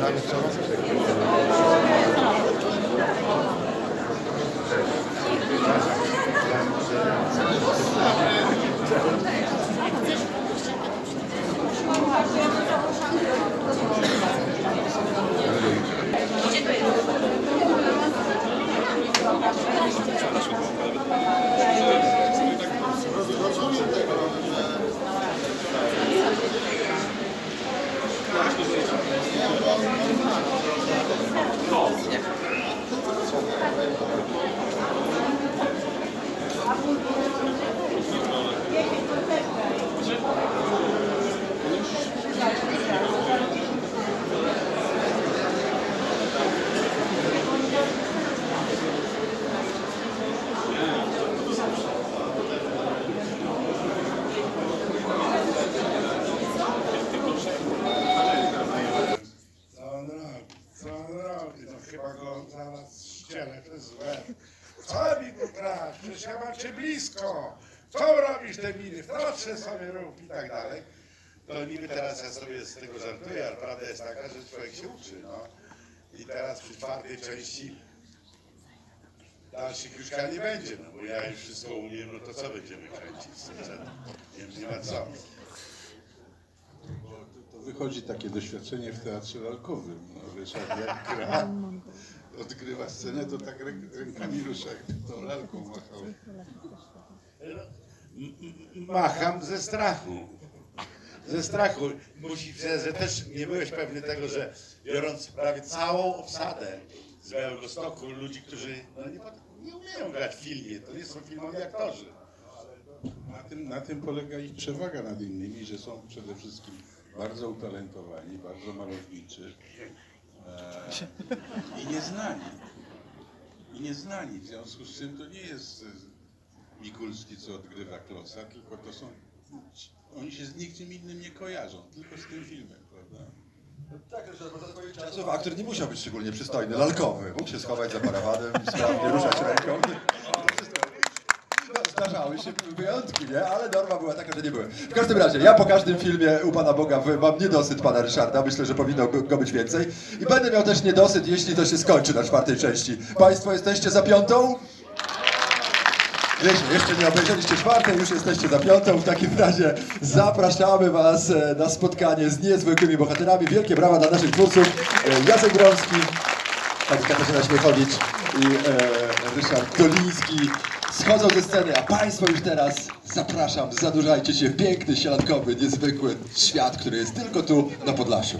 Não, não, não. Co? Co No chyba go zaraz ścielę przez łeb. Co mi tu grasz? Przecież ja mam cię blisko. Co robisz te miny? W teatrze sobie rób i tak dalej. To niby teraz ja sobie z tego żartuję, ale prawda jest taka, że człowiek się uczy, no. I teraz przy czwartej części dalszych już nie będzie, no bo ja już wszystko umiem, no to co będziemy kręcić? Nie, nie ma co. Wychodzi takie doświadczenie w teatrze lalkowym. No, Ryszard jak gra, odgrywa scenę, to tak ręk, rękami rusza, jak tą lalką machał. Macham ze strachu. Ze strachu. Musi że też nie byłeś pewny tego, że biorąc prawie całą obsadę z Białego Stoku, ludzi, którzy no, nie, nie umieją grać w filmie, to nie są filmowi aktorzy. Na tym, na tym polega ich przewaga nad innymi, że są przede wszystkim bardzo utalentowani, bardzo malowniczy e, i nieznani. I nieznani. W związku z czym to nie jest e, Mikulski, co odgrywa Klosa, tylko to są... Oni się z nikim innym nie kojarzą, tylko z tym filmem, prawda? Tak, że za swoich czasów aktor nie musiał być szczególnie przystojny, lalkowy. Mógł się schować za parawanem, sprawnie ruszać ręką. Zdarzały się wyjątki, nie? Ale norma była taka, że nie były. W każdym razie, ja po każdym filmie u Pana Boga mam niedosyt Pana Ryszarda. Myślę, że powinno go być więcej. I będę miał też niedosyt, jeśli to się skończy na czwartej części. Państwo jesteście za piątą? Wiecie, jeszcze nie obejrzeliście czwartej, już jesteście za piątą. W takim razie zapraszamy Was e, na spotkanie z niezwykłymi bohaterami. Wielkie brawa dla naszych twórców. E, Jacek Gromski, pani Katarzyna Śmiechowicz i e, Ryszard Doliński schodzą ze sceny, a Państwo już teraz zapraszam, zanurzajcie się w piękny, sielankowy, niezwykły świat, który jest tylko tu na Podlasiu.